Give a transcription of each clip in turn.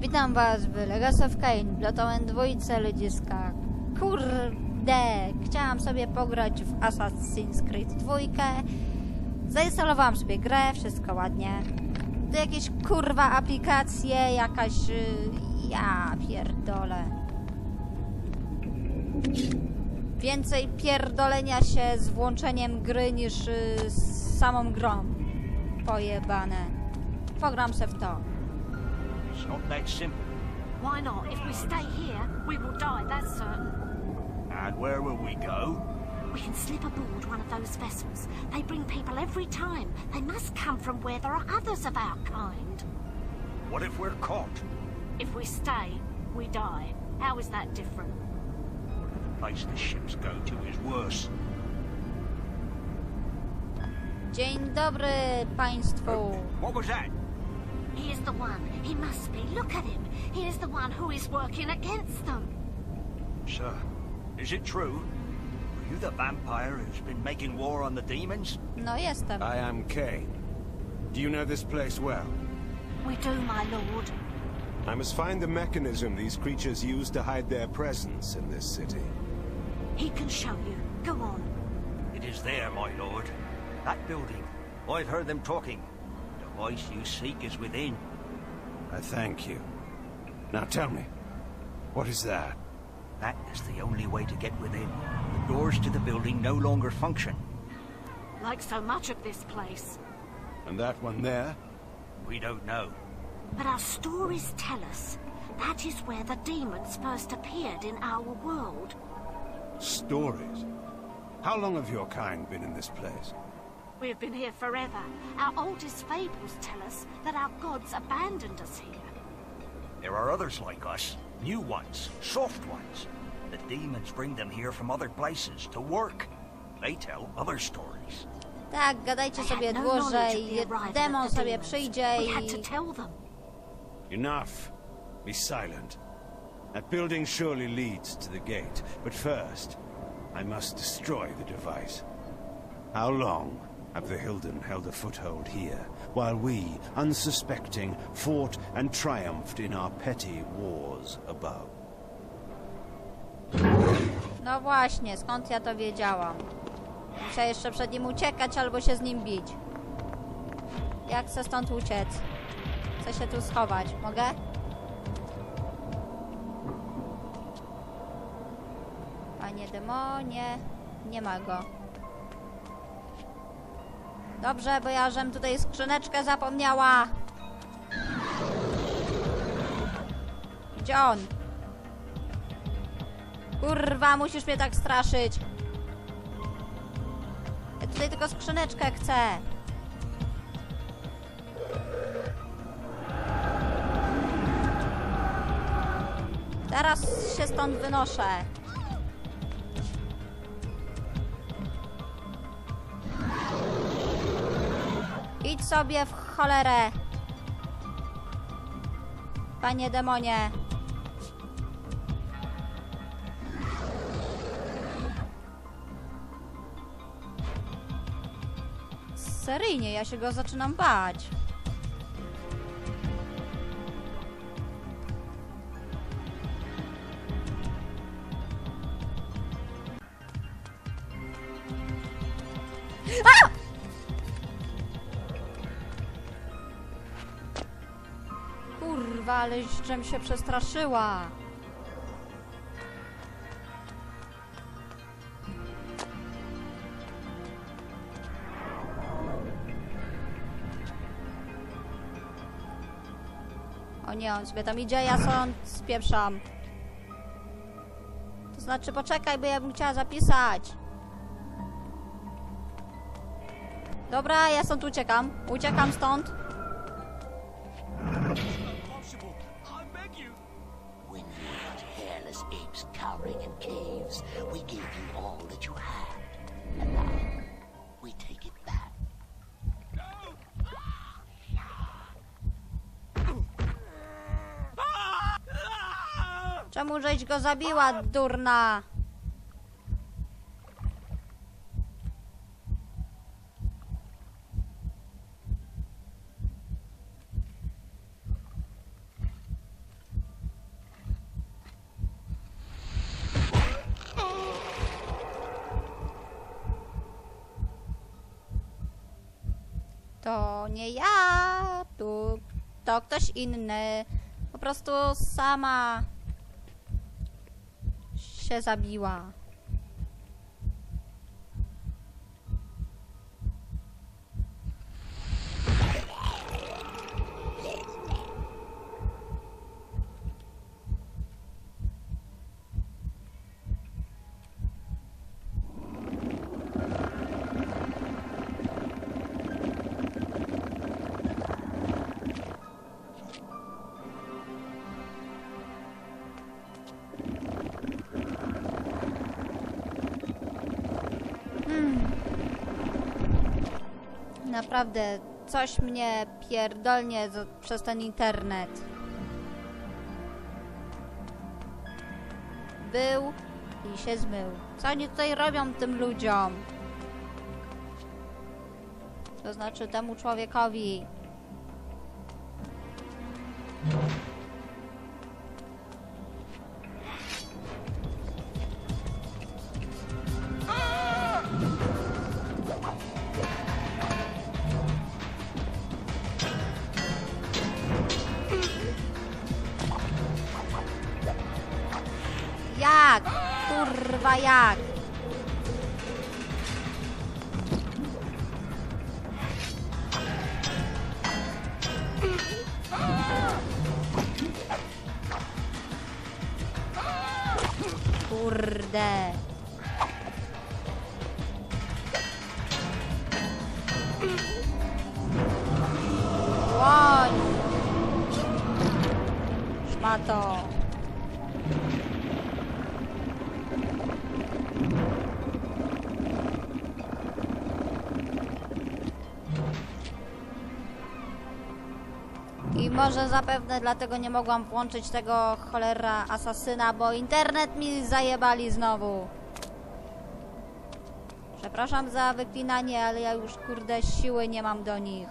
Witam was w Legacy of Kain, Bloodhound dwójce ludziska. Kurde, chciałam sobie pograć w Assassin's Creed 2. Zainstalowałam sobie grę, wszystko ładnie. To jakieś kurwa aplikacje, jakaś... y, Ja pierdolę. Więcej pierdolenia się z włączeniem gry niż y, z samą grą. Pojebane. Pogram se w to. It's not that simple. Why not? If we stay here, we will die, that's certain. And where will we go? We can slip aboard one of those vessels. They bring people every time. They must come from where there are others of our kind. What if we're caught? If we stay, we die. How is that different? The place the ships go to is worse. Dzień dobry państwu. What was that? He is the one. He must be. Look at him. He is the one who is working against them. Sir, is it true? Are you the vampire who's been making war on the demons? No jestem. I am Kane. Do you know this place well? We do, my lord. I must find the mechanism these creatures use to hide their presence in this city. He can show you. Go on. It is there, my lord. That building. I've heard them talking. The voice you seek is within. I thank you. Now tell me, what is that? That is the only way to get within. The doors to the building no longer function. Like so much of this place. And that one there? We don't know. But our stories tell us that is where the demons first appeared in our world. Stories. How long have your kind been in this place? We have been here forever. Our oldest fables tell us that our gods abandoned us here. There are others like us. New ones. Soft ones. The demons bring them here from other places to work. They tell other stories. Tak, gadajcie They sobie had no knowledge dłużej. of the arrival Demon sobie demons. przyjdzie We had to i... tell them. Enough. Be silent. That building surely leads to the gate, but first, I must destroy the device. How long have the Hilden held a foothold here, while we, unsuspecting, fought and triumphed in our petty wars above? No właśnie, skąd ja to wiedziałam? Muszę jeszcze przed nim uciekać albo się z nim bić. Jak chcę stąd uciec? Chcę się tu schować. Mogę? Panie demonie, nie ma go. Dobrze, bo ja żem tutaj skrzyneczkę zapomniała. Gdzie on? Kurwa, musisz mnie tak straszyć. Ja tutaj tylko skrzyneczkę chcę. Teraz się stąd wynoszę. Sobie w cholerę. Panie demonie. Seryjnie, ja się go zaczynam bać. Ale żem się przestraszyła. O nie, on sobie tam idzie, ja stąd spieprzam. To znaczy, poczekaj, bo ja bym chciała zapisać. Dobra, ja stąd uciekam. Uciekam stąd. Apes cowering in caves, we gave you all that you had. And now, we take it back. Czemu żeś go zabiła, durna? To nie ja, tu to ktoś inny. Po prostu sama się zabiła. Naprawdę, coś mnie pierdolnie przez ten internet. Był i się zmył. Co oni tutaj robią tym ludziom? To znaczy temu człowiekowi. Kurwa jak? Kurde. Łoń! Szmato. Może zapewne dlatego nie mogłam włączyć tego cholera asasyna, bo internet mi zajebali znowu. Przepraszam za wyklinanie, ale ja już kurde siły nie mam do nich.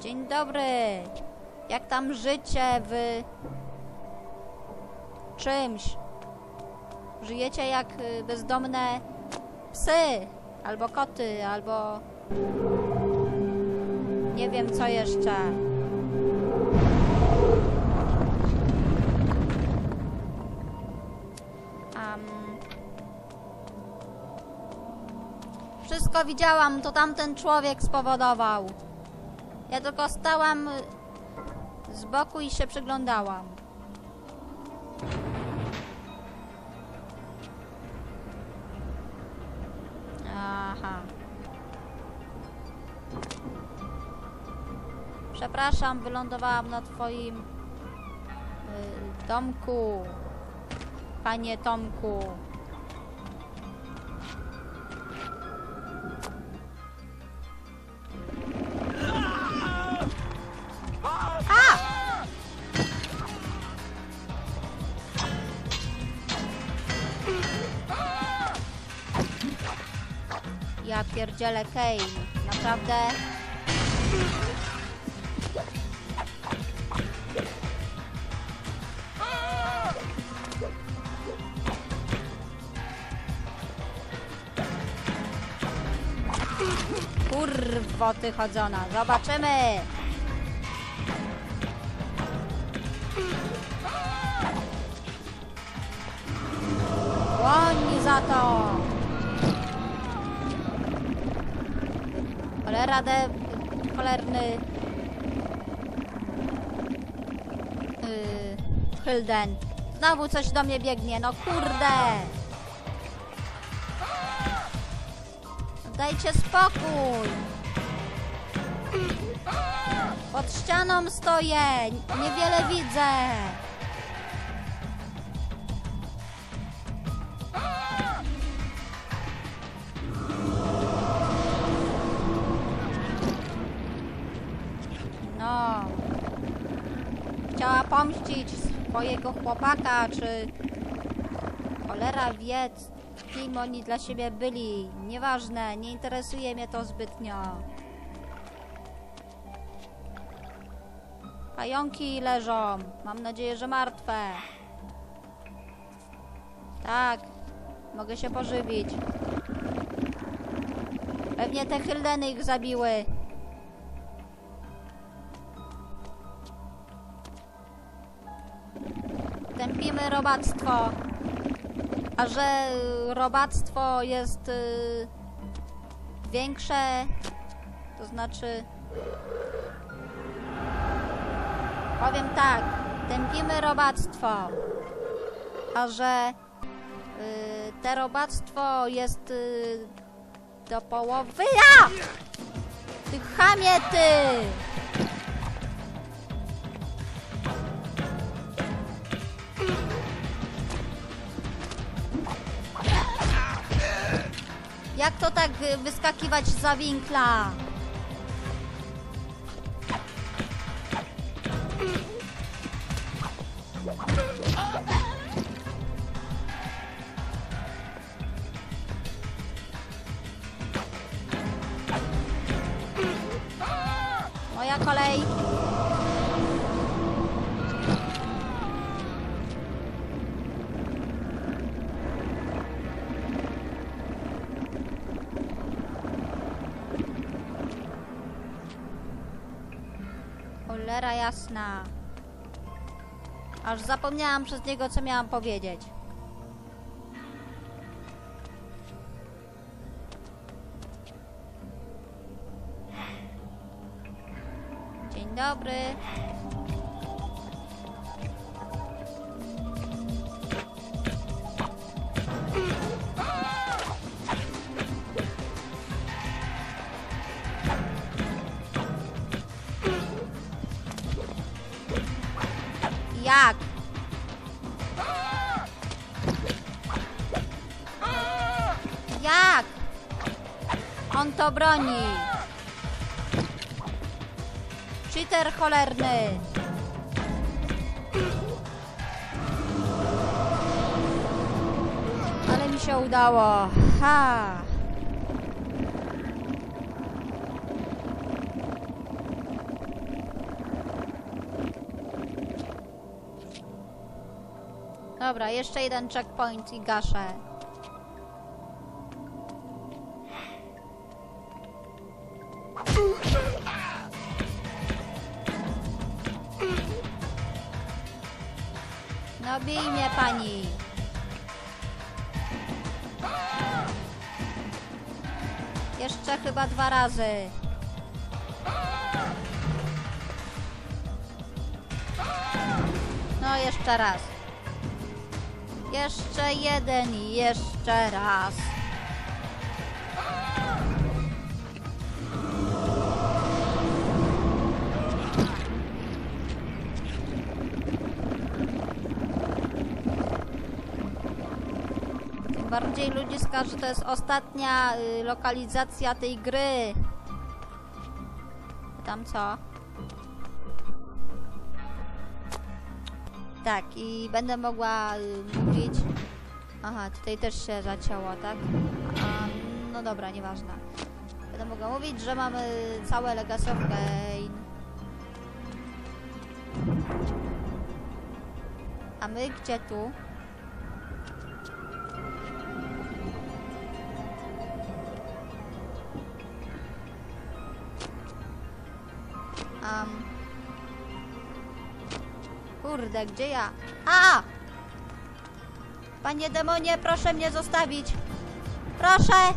Dzień dobry. Jak tam życie w czymś? Żyjecie jak y, bezdomne psy, albo koty, albo nie wiem co jeszcze. Am. Wszystko widziałam, to tamten człowiek spowodował. Ja tylko stałam y, z boku i się przyglądałam. Przepraszam, wylądowałam na twoim y, domku. Panie Tomku. Ja pierdzielę Kane. Naprawdę? Kurwo ty chodzona. Zobaczymy. Łoń za to. Cholera de... Cholerny... Yy, Hilden. Znowu coś do mnie biegnie, no kurde. Dajcie spokój. Pod ścianą stoję. Niewiele widzę. No. Chciała pomścić swojego chłopaka, czy cholera wie, kim oni dla siebie byli. Nieważne, nie interesuje mnie to zbytnio. Pająki leżą. Mam nadzieję, że martwe. Tak, mogę się pożywić. Pewnie te Hyldeny ich zabiły. Tępimy robactwo. A że robactwo jest y, większe, to znaczy... Powiem tak, tępimy robactwo. A że y, te robactwo jest y, do połowy... Ja! Ty chamie, ty! Jak to tak y, wyskakiwać za winkla? Moja kolej. Cholera jasna. Aż zapomniałam przez niego, co miałam powiedzieć. Dzień dobry. Jak? Jak? On to broni. Cheater cholerny. Ale mi się udało. Ha. Dobra, jeszcze jeden checkpoint i gaszę. No bij mnie pani. Jeszcze chyba dwa razy. No jeszcze raz. Jeszcze jeden i jeszcze raz. Bardziej ludziska, że to jest ostatnia y, lokalizacja tej gry. Tam co? Tak, i będę mogła y, mówić. Aha, tutaj też się zacięło, tak? A, no dobra, nieważne. Będę mogła mówić, że mamy całe Legacy of Kain. A my gdzie tu? Kurde, gdzie ja? A! Panie demonie, proszę mnie zostawić. Proszę!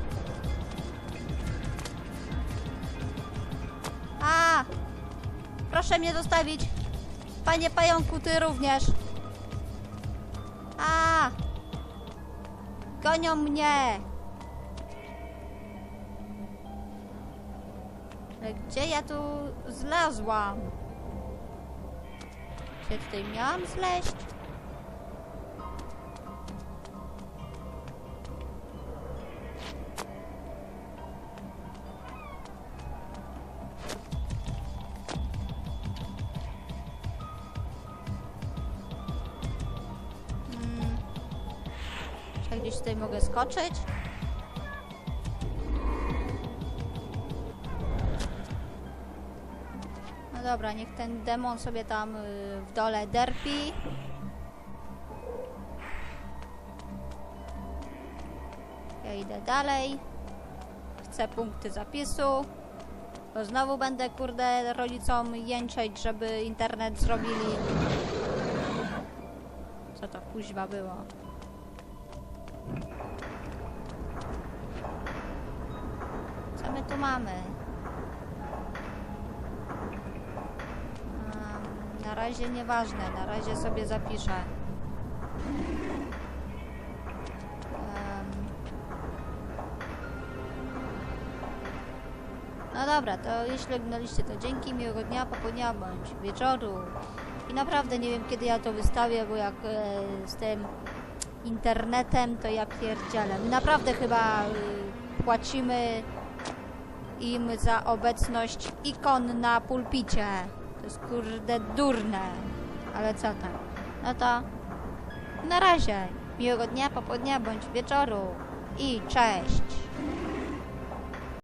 A! Proszę mnie zostawić. Panie pająku, ty również. A! Gonią mnie. Gdzie ja tu zlazłam? Czy tutaj miałam zleść? Hmm. Czy gdzieś tutaj mogę skoczyć? Dobra, niech ten demon sobie tam y, w dole derpi. Ja idę dalej. chcę punkty zapisu. Bo znowu będę, kurde, rodzicom jęczeć, żeby internet zrobili. Co to kuźwa było? Co my tu mamy? Na razie nieważne, na razie sobie zapiszę. No dobra, to jeśli oglądaliście to dzięki, miłego dnia, popołudnia bądź wieczoru. I naprawdę nie wiem kiedy ja to wystawię, bo jak e, z tym internetem to ja pierdzielę. My naprawdę chyba y, płacimy im za obecność ikon na pulpicie. To jest kurde durne. Ale co tam? No to na razie. Miłego dnia, popołudnia bądź wieczoru. I cześć.